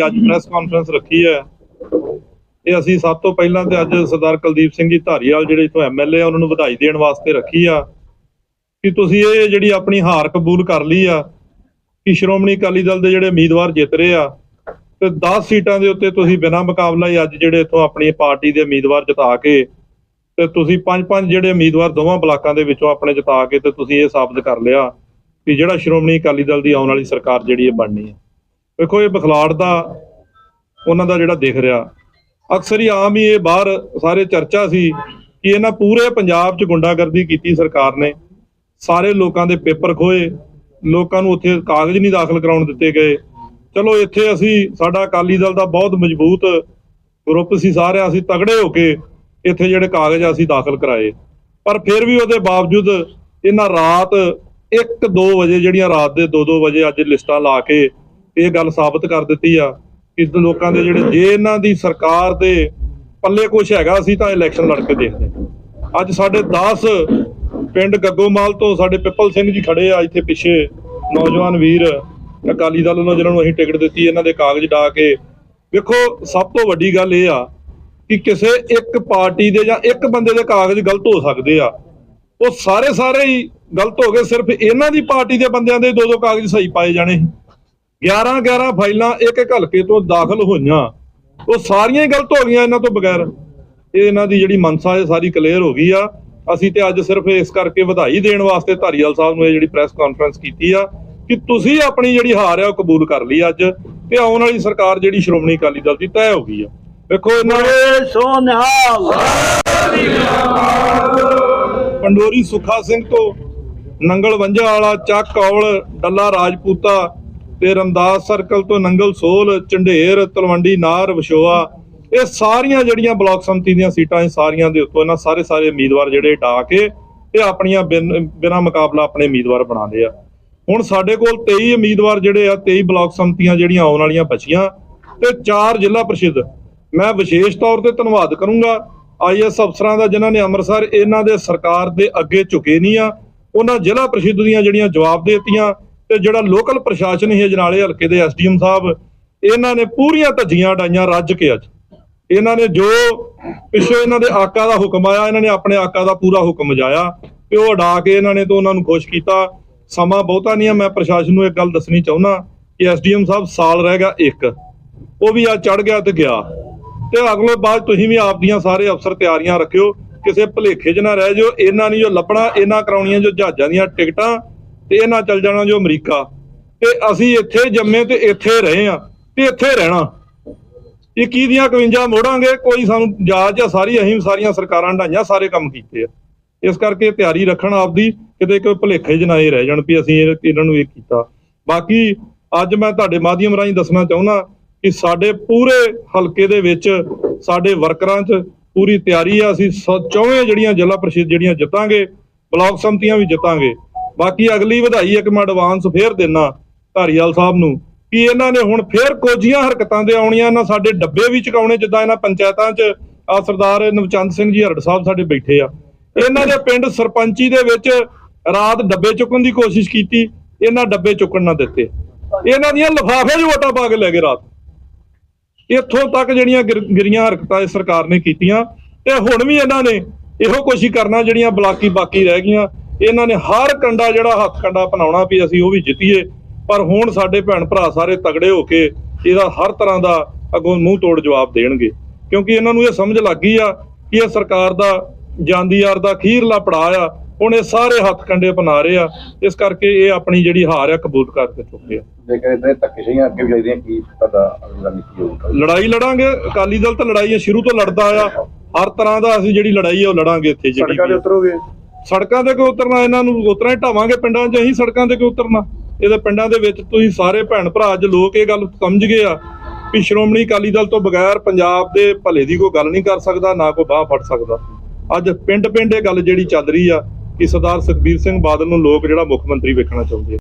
ਅੱਜ press conference ਰੱਖੀ ਹੈ। ਇਹ ਅਸੀਂ ਸਭ ਤੋਂ ਪਹਿਲਾਂ ਤੇ ਅੱਜ ਸਰਦਾਰ ਕੁਲਦੀਪ ਸਿੰਘ ਜੀ ਧਾਰੀਵਾਲ ਜਿਹੜੇ ਇਥੋਂ ਐਮਐਲਏ ਆ, ਉਹਨਾਂ ਨੂੰ ਵਧਾਈ ਦੇਣ ਵਾਸਤੇ ਰੱਖੀ ਆ। ਕਿ ਤੁਸੀਂ ਇਹ ਜਿਹੜੀ ਆਪਣੀ ਹਾਰ ਕਬੂਲ ਕਰ ਲਈ ਆ, ਕਿ ਸ਼੍ਰੋਮਣੀ ਅਕਾਲੀ ਦਲ ਦੇ ਜਿਹੜੇ ਉਮੀਦਵਾਰ ਜਿੱਤ ਰਹੇ ਆ, ਤੇ 10 ਸੀਟਾਂ ਦੇ ਉੱਤੇ ਤੁਸੀਂ ਬਿਨਾਂ ਮੁਕਾਬਲਾ ਹੀ ਅੱਜ ਜਿਹੜੇ ਇਥੋਂ ਆਪਣੀ ਪਾਰਟੀ ਦੇ ਉਮੀਦਵਾਰ ਜਿਤਾ ਕੇ, ਤੇ ਤੁਸੀਂ ਪੰਜ ਪੰਜ ਜਿਹੜੇ ਉਮੀਦਵਾਰ ਦੋਵਾਂ ਬਲਾਕਾਂ ਦੇ ਵਿੱਚੋਂ ਆਪਣੇ ਜਿਤਾ ਕੇ ਤੇ ਤੁਸੀਂ ਇਹ ਸਾਬਤ ਕਰ ਲਿਆ ਕਿ ਜਿਹੜਾ ਸ਼੍ਰੋਮਣੀ ਅਕਾਲੀ ਦਲ ਦੀ ਆਉਣ ਵਾਲੀ ਸਰਕਾਰ ਜਿਹੜੀ ਇਹ ਬਣਨੀ ਹੈ। ਵੇਖੋ ਇਹ ਬਖਲਾੜ ਦਾ ਉਹਨਾਂ ਦਾ ਜਿਹੜਾ ਦਿਖ ਰਿਹਾ। ਅਕਸਰ ਹੀ ਆਮ ਹੀ ਇਹ ਬਾਹਰ ਸਾਰੇ ਚਰਚਾ ਸੀ ਕਿ ਇਹਨਾਂ ਪੂਰੇ ਪੰਜਾਬ 'ਚ ਗੁੰਡਾਗਰਦੀ ਕੀਤੀ ਸਰਕਾਰ ਨੇ। ਸਾਰੇ ਲੋਕਾਂ ਦੇ ਪੇਪਰ ਖੋਏ, ਲੋਕਾਂ ਨੂੰ ਉੱਥੇ ਕਾਗਜ਼ ਨਹੀਂ ਦਾਖਲ ਕਰਾਉਣ ਦਿੱਤੇ ਗਏ। ਚਲੋ ਇੱਥੇ ਅਸੀਂ, ਸਾਡਾ ਅਕਾਲੀ ਦਲ ਦਾ ਬਹੁਤ ਮਜ਼ਬੂਤ ਗਰੁੱਪ ਸੀ ਸਾਰੇ ਅਸੀਂ ਤਗੜੇ ਹੋ ਕੇ ਇੱਥੇ ਜਿਹੜੇ ਕਾਗਜ਼ ਅਸੀਂ ਦਾਖਲ ਕਰਾਏ। ਪਰ ਫਿਰ ਵੀ ਉਹਦੇ ਬਾਵਜੂਦ ਇਹਨਾਂ ਰਾਤ 1-2 ਵਜੇ ਜਿਹੜੀਆਂ ਰਾਤ ਦੇ 2-2 ਵਜੇ ਅੱਜ ਲਿਸਟਾਂ ਲਾ ਕੇ ਇਹ ਗੱਲ ਸਾਬਤ ਕਰ ਦਿੱਤੀ ਆ ਕਿ ਇਸ ਲੋਕਾਂ ਦੇ ਜਿਹੜੇ ਜੇ ਇਹਨਾਂ ਦੀ ਸਰਕਾਰ ਦੇ ਪੱਲੇ ਕੁਝ ਹੈਗਾ ਸੀ ਤਾਂ ਇਲੈਕਸ਼ਨ ਲੜ ਕੇ ਦੇਖਦੇ ਅੱਜ ਸਾਡੇ 10 ਪਿੰਡ ਗੱਗੋਮਾਲ ਤੋਂ ਸਾਡੇ ਪਿੱਪਲ ਸਿੰਘ ਜੀ ਖੜੇ ਆ ਇੱਥੇ ਪਿੱਛੇ ਨੌਜਵਾਨ ਵੀਰ, ਅਕਾਲੀ ਦਲ ਵੱਲੋਂ ਜਿਹਨਾਂ ਨੂੰ ਅਸੀਂ ਟਿਕਟ ਦਿੱਤੀ, ਇਹਨਾਂ ਦੇ ਕਾਗਜ਼ ਡਾ ਕੇ। ਵੇਖੋ, ਸਭ ਤੋਂ ਵੱਡੀ ਗੱਲ ਇਹ ਆ ਕਿ ਕਿਸੇ ਇੱਕ ਪਾਰਟੀ ਦੇ ਜਾਂ ਇੱਕ ਬੰਦੇ ਦੇ ਕਾਗਜ਼ ਗਲਤ ਹੋ ਸਕਦੇ ਆ। ਉਹ ਸਾਰੇ ਸਾਰੇ ਹੀ ਗਲਤ ਹੋ ਗਏ, ਸਿਰਫ ਇਹਨਾਂ ਦੀ ਪਾਰਟੀ ਦੇ ਬੰਦਿਆਂ ਦੇ ਦੋ ਦੋ ਕਾਗਜ਼ ਸਹੀ ਪਾਏ ਜਾਣੇ 11 11 ਫਾਈਲਾਂ ਇੱਕ ਇੱਕ ਹਲਕੇ ਤੋਂ ਦਾਖਲ ਹੋਈਆਂ। ਉਹ ਸਾਰੀਆਂ ਹੀ ਗਲਤ ਹੋ ਗਈਆਂ ਇਹਨਾਂ ਤੋਂ ਬਗੈਰ। ਇਹ ਇਹਨਾਂ ਦੀ ਜਿਹੜੀ ਮਨਸਾ ਹੈ ਸਾਰੀ ਕਲੀਅਰ ਹੋ ਗਈ ਆ। ਅਸੀਂ ਤੇ ਅੱਜ ਸਿਰਫ ਇਸ ਕਰਕੇ ਵਧਾਈ ਦੇਣ ਵਾਸਤੇ ਧਾਰੀਵਾਲ ਸਾਹਿਬ ਨੂੰ ਇਹ ਜਿਹੜੀ ਪ੍ਰੈਸ ਕਾਨਫਰੰਸ ਕੀਤੀ ਆ ਕਿ ਤੁਸੀਂ ਆਪਣੀ ਜਿਹੜੀ ਹਾਰ ਆ ਉਹ ਕਬੂਲ ਕਰ ਲਈ ਅੱਜ ਤੇ ਆਉਣ ਵਾਲੀ ਸਰਕਾਰ ਜਿਹੜੀ ਸ਼੍ਰੋਮਣੀ ਅਕਾਲੀ ਦਲ ਦੀ ਤੈਅ ਹੋ ਗਈ ਆ। ਵੇਖੋ ਇਹਨਾਂ ਨੇ ਬੜੇ ਸੋ ਨਿਹਾਲ ਪੰਡੋਰੀ ਸੁਖਾ ਸਿੰਘ ਤੋਂ ਨੰਗਲ ਵੰਜਾ ਵਾਲਾ ਚੱਕ ਕੌਲ ਡੱਲਾ ਰਾਜਪੂਤਾ ਤੇ ਰਮਦਾਸ ਸਰਕਲ ਤੋਂ ਨੰਗਲ ਸੋਲ, ਝੰਡੇਰ, ਤਲਵੰਡੀ, ਨਾਰ ਵਿਸ਼ੋਆ ਇਹ ਸਾਰੀਆਂ ਜਿਹੜੀਆਂ ਬਲਾਕ ਸੰਮਤੀ ਦੀਆਂ ਸੀਟਾਂ ਇਹ ਸਾਰੀਆਂ ਦੇ ਉੱਤੋਂ ਇਹਨਾਂ ਸਾਰੇ ਸਾਰੇ ਉਮੀਦਵਾਰ ਜਿਹੜੇ ਢਾ ਕੇ ਇਹ ਆਪਣੀਆਂ ਬਿਨ- ਬਿਨਾਂ ਮੁਕਾਬਲਾ ਆਪਣੇ ਉਮੀਦਵਾਰ ਬਣਾਉਂਦੇ ਆ। ਹੁਣ ਸਾਡੇ ਕੋਲ 23 ਉਮੀਦਵਾਰ ਜਿਹੜੇ ਆ 23 ਬਲਾਕ ਸਮਤੀਆਂ ਜਿਹੜੀਆਂ ਆਉਣ ਵਾਲੀਆਂ ਬਚੀਆਂ ਤੇ 4 ਜ਼ਿਲ੍ਹਾ ਪ੍ਰੀਸ਼ਦ ਮੈਂ ਵਿਸ਼ੇਸ਼ ਤੌਰ ਤੇ ਧੰਨਵਾਦ ਕਰੂੰਗਾ ਆਈਐਸ ਅਫਸਰਾਂ ਦਾ ਜਿਨ੍ਹਾਂ ਨੇ ਅੰਮ੍ਰਿਤਸਰ ਇਹਨਾਂ ਦੇ ਸਰਕਾਰ ਦੇ ਅੱਗੇ ਝੁਕੇ ਨਹੀਂ ਆ, ਉਹਨਾਂ ਜ਼ਿਲ੍ਹਾ ਪ੍ਰੀਸ਼ਦ ਦੀਆਂ ਜਿਹੜੀਆਂ ਜਵਾਬ ਦੇਤੀਆਂ ਤੇ ਜਿਹੜਾ ਲੋਕਲ ਪ੍ਰਸ਼ਾਸਨ ਹੀ ਅਜਨਾਲੇ ਹਲਕੇ ਦੇ ਐਸਡੀਐਮ ਸਾਹਿਬ, ਇਹਨਾਂ ਨੇ ਪੂਰੀਆਂ ਧੱਜੀਆਂ ਡਾਈਆਂ ਰੱਜ ਕੇ ਅੱਜ। ਇਹਨਾਂ ਨੇ ਜੋ ਪਿੱਛੋਂ ਇਹਨਾਂ ਦੇ ਆਕਾ ਦਾ ਹੁਕਮ ਆਇਆ, ਇਹਨਾਂ ਨੇ ਆਪਣੇ ਆਕਾ ਦਾ ਪੂਰਾ ਹੁਕਮ ਜਾਇਆ। ਤੇ ਉਹ ਅਡਾ ਕੇ ਇਹਨਾਂ ਨੇ ਤੋਂ ਉਹਨਾਂ ਨੂੰ ਖੁਸ਼ ਕੀਤਾ। ਸਮਾਂ ਬਹੁਤਾ ਨਹੀਂ ਹੈ, ਮੈਂ ਪ੍ਰਸ਼ਾਸਨ ਨੂੰ ਇੱਕ ਗੱਲ ਦੱਸਣੀ ਚਾਹੁੰਦਾ ਕਿ ਐਸਡੀਐਮ ਸਾਹਿਬ ਸਾਲ ਰਹਿ ਗਿਆ ਇੱਕ। ਉਹ ਵੀ ਆ ਚੜ ਗਿਆ ਤੇ ਗਿਆ। ਤੇ ਅਗਲੇ ਬਾਅਦ ਤੁਸੀਂ ਵੀ ਆਪ ਦੀਆਂ ਸਾਰੇ ਅਫਸਰ ਤਿਆਰੀਆਂ ਰੱਖਿਓ। ਕਿਸੇ ਭਲੇਖੇ 'ਚ ਨਾ ਰਹਿ ਜਾਓ। ਇਹਨਾਂ ਨਹੀਂ ਜੋ ਲੱਭਣਾ, ਇਹਨਾਂ ਕਰਾਉਣੀਆਂ ਜੋ ਜਹਾਜ਼ਾਂ ਦੀਆਂ ਟਿਕਟਾਂ ਤੇ ਇਹਨਾਂ ਚੱਲ ਜਾਣਾ ਜੋ ਅਮਰੀਕਾ। ਤੇ ਅਸੀਂ ਇੱਥੇ ਜੰਮੇ ਤੇ ਇੱਥੇ ਰਹੇ ਆ ਤੇ ਇੱਥੇ ਰਹਿਣਾ। 21 ਦੀਆਂ 51 ਮੋੜਾਂਗੇ? ਕੋਈ ਸਾਨੂੰ ਜਾਜ ਆ, ਸਾਰੀ ਅਸੀਂ ਸਾਰੀਆਂ ਸਰਕਾਰਾਂ ਢਾਈਆਂ ਸਾਰੇ ਕੰਮ ਕੀਤੇ ਆ। ਇਸ ਕਰਕੇ ਤਿਆਰੀ ਰੱਖਣ ਆਪਦੀ, ਕਿਤੇ ਕੋਈ ਭੁਲੇਖੇ 'ਚ ਇਹ ਰਹਿ ਜਾਣ ਵੀ ਅਸੀਂ ਇਹਨਾਂ ਨੂੰ ਇਹ ਕੀਤਾ। ਬਾਕੀ ਅੱਜ ਮੈਂ ਤੁਹਾਡੇ ਮਾਧਿਅਮ ਰਾਹੀਂ ਦੱਸਣਾ ਚਾਹੁੰਦਾ ਕਿ ਸਾਡੇ ਪੂਰੇ ਹਲਕੇ ਦੇ ਵਿੱਚ, ਸਾਡੇ ਵਰਕਰਾਂ 'ਚ ਪੂਰੀ ਤਿਆਰੀ ਆ। ਅਸੀਂ ਸ- ਚੌਵੇਂ ਜਿਹੜੀਆਂ ਜ਼ਿਲ੍ਹਾ ਪ੍ਰੀਸ਼ਦ ਜਿਹੜੀਆਂ ਜਿੱਤਾਂਗੇ, ਬਲਾਕ ਸੰਮਤੀਆਂ ਵੀ ਜਿੱਤਾਂਗੇ। ਬਾਕੀ ਅਗਲੀ ਵਧਾਈ ਇੱਕ ਮੈਂ ਐਡਵਾਂਸ ਫੇਰ ਦੇਣਾ ਧਾਰੀਵਾਲ ਸਾਹਿਬ ਨੂੰ, ਕਿ ਇਹਨਾਂ ਨੇ ਹੁਣ ਫੇਰ ਕੋਝੀਆਂ ਹਰਕਤਾਂ ਦੇ ਆਉਣੀਆਂ, ਇਹਨਾਂ ਸਾਡੇ ਡੱਬੇ ਵੀ ਚਕਾਉਣੇ, ਜਿੱਦਾਂ ਇਹਨਾਂ ਪੰਚਾਇਤਾਂ 'ਚ ਆ ਸਰਦਾਰ ਨਵਚੰਦ ਸਿੰਘ ਜੀ, ਹਰੜ ਸਾਹਿਬ ਸਾਡੇ ਬੈਠੇ ਆ। ਇਹਨਾਂ ਦੇ ਪਿੰਡ ਸਰਪੰਚੀ ਦੇ ਵਿੱਚ ਰਾਤ ਡੱਬੇ ਚੁੱਕਣ ਦੀ ਕੋਸ਼ਿਸ਼ ਕੀਤੀ, ਇਹਨਾਂ ਡੱਬੇ ਚੁੱਕਣ ਨਾ ਦਿੱਤੇ। ਇਹਨਾਂ ਦੀਆਂ ਲਿਫਾਫੇ 'ਚ ਵੋਟਾਂ ਪਾ ਕੇ ਲੈ ਗਏ ਰਾਤ। ਇੱਥੋਂ ਤੱਕ ਜਿਹੜੀਆਂ ਗਿਰ- ਗਿਰੀਆਂ ਹਰਕਤਾਂ ਇਸ ਸਰਕਾਰ ਨੇ ਕੀਤੀਆਂ, ਤੇ ਹੁਣ ਵੀ ਇਹਨਾਂ ਨੇ ਇਹੋ ਕੋਸ਼ਿਸ਼ ਕਰਨਾ, ਜਿਹੜੀਆਂ ਬਲਾਕੀ ਬਾਕੀ ਰਹਿ ਗਈਆਂ ਇਹਨਾਂ ਨੇ ਹਰ ਕੰਡਾ ਜਿਹੜਾ ਹੱਥ ਕੰਡਾ ਬਣਾਉਣਾ ਵੀ ਅਸੀਂ ਉਹ ਵੀ ਜਿੱਤੀਏ ਪਰ ਹੁਣ ਸਾਡੇ ਭੈਣ ਭਰਾ ਸਾਰੇ ਤਗੜੇ ਹੋ ਕੇ ਇਹਦਾ ਹਰ ਤਰ੍ਹਾਂ ਦਾ ਅੱਗੋਂ ਮੂੰਹ ਤੋੜ ਜਵਾਬ ਦੇਣਗੇ। ਕਿਉਂਕਿ ਇਹਨਾਂ ਨੂੰ ਇਹ ਸਮਝ ਲੱਗ ਗਈ ਆ ਕਿ ਇਹ ਸਰਕਾਰ ਦਾ ਜਾਂਦੀ ਯਾਰ ਦਾ ਅਖੀਰਲਾ ਪੜਾਅ ਆ ਹੁਣ ਇਹ ਸਾਰੇ ਹੱਥ ਕੰਡੇ ਬਣਾ ਰਹੇ ਆ। ਇਸ ਕਰਕੇ ਇਹ ਆਪਣੀ ਜਿਹੜੀ ਹਾਰ ਆ ਕਬੂਲ ਕਰਕੇ ਚੁੱਕੇ ਆ। ਜੇਕਰ ਇਦਾਂ ਧੱਕੇ ਸ਼ਹੀਆਂ ਅੱਗੇ ਵੀ ਚਾਹੀਦੀਆਂ ਕੀ ਤੁਹਾਡਾ ਅਗਲਾ ਨੀਤੀ ਹੋਊਗਾ? ਲੜਾਈ ਲੜਾਂਗੇ ਅਕਾਲੀ ਦਲ ਤਾਂ ਲੜਾਈ ਸ਼ੁਰੂ ਤੋਂ ਲੜਦਾ ਆ। ਹਰ ਤਰ੍ਹਾਂ ਦਾ ਅਸੀਂ ਜਿਹੜੀ ਲੜਾਈ ਆ ਉਹ ਲੜਾਂਗੇ ਇੱਥੇ ਜਿਹੜੀ ਸੜਕਾਂ ਦੇ ਵੀ ਆ। ਉਤਰੋਗੇ ਸੜਕਾਂ ਤੇ ਕਿਉਂ ਉਤਰਨਾ, ਇਹਨਾਂ ਨੂੰ ਉਤਰਾਂ ਹੀ ਢਾਵਾਂਗੇ ਪਿੰਡਾਂ 'ਚ, ਅਸੀਂ ਸੜਕਾਂ ਤੇ ਕਿਉਂ ਉਤਰਨਾ। ਇਹਦੇ ਪਿੰਡਾਂ ਦੇ ਵਿੱਚ ਤੁਸੀਂ ਸਾਰੇ ਭੈਣ ਭਰਾ, ਅੱਜ ਲੋਕ ਇਹ ਗੱਲ ਸਮਝ ਗਏ ਆ ਵੀ ਸ਼੍ਰੋਮਣੀ ਅਕਾਲੀ ਦਲ ਤੋਂ ਬਗੈਰ ਪੰਜਾਬ ਦੇ ਭਲੇ ਦੀ ਕੋਈ ਗੱਲ ਨਹੀਂ ਕਰ ਸਕਦਾ, ਨਾ ਕੋਈ ਬਾਹ ਫੜ ਸਕਦਾ। ਅੱਜ ਪਿੰਡ ਪਿੰਡ ਇਹ ਗੱਲ ਜਿਹੜੀ ਚੱਲ ਰਹੀ ਆ ਕਿ ਸਰਦਾਰ ਸੁਖਬੀਰ ਸਿੰਘ ਬਾਦਲ ਨੂੰ ਲੋਕ ਜਿਹੜਾ ਮੁੱਖ ਮੰਤਰੀ ਵੇਖਣਾ ਚਾਹੁੰਦੇ ਆ।